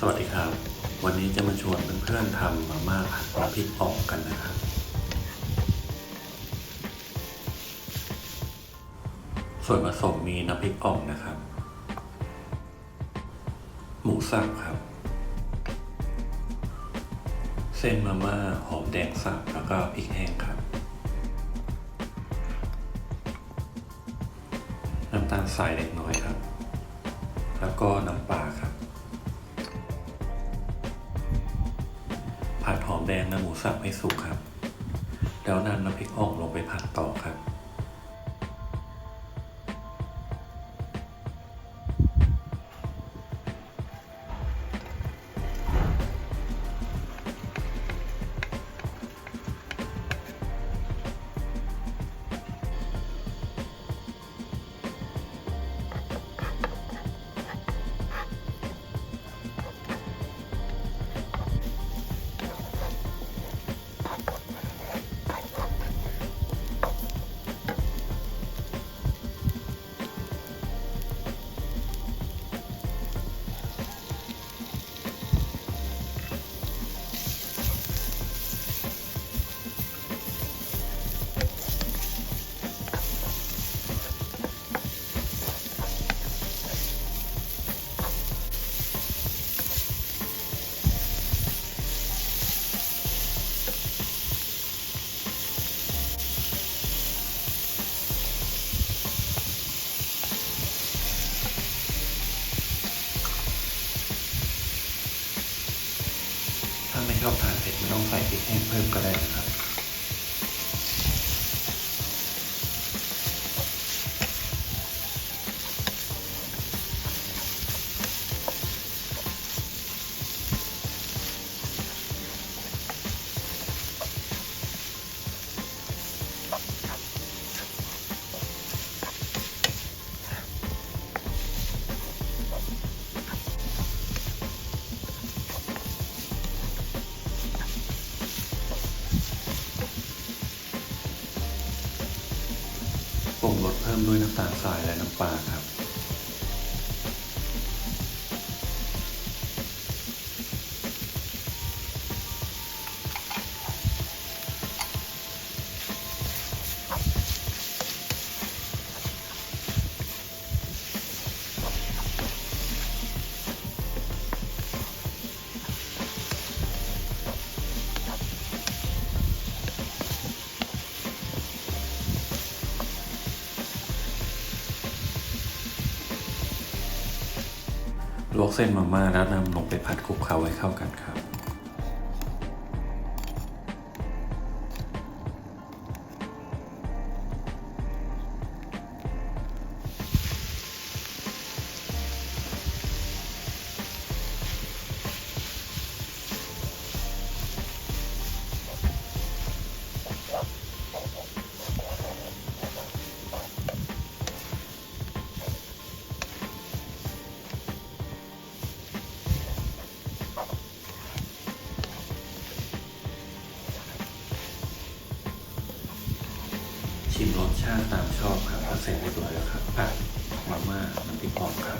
สวัสดีครับ วันนี้จะมาชวนเพื่อนๆทำมาม่าผัดน้ำพริกอ่องกันนะครับ ส่วนผสมมีน้ำพริกอ่องนะครับ หมูสับครับ เส้นมาม่าหอมแดงสับแล้วก็พริกแห้งครับ น้ำตาลทรายเล็กน้อยครับ แล้วก็น้ำปลาครับ แดงและหมูสับให้สุกครับ แล้วนำน้ำพริกอ่องลงไปผัดต่อครับ อบทานเผ็ดไม่ต้องใส่พริกแห้งเพิ่มก็ได้นะครับ ปรุงรสเพิ่มด้วยน้ำตาลทรายและน้ำปลาครับ ลวกเส้นมาม่าแล้วนำลงไปผัดคลุกเคล้าให้เข้ากันครับ รสชาติตามชอบครับก็เสร็จเรียบร้อยแล้วครับผักมาม่าน้ำพริกอ่อนครับ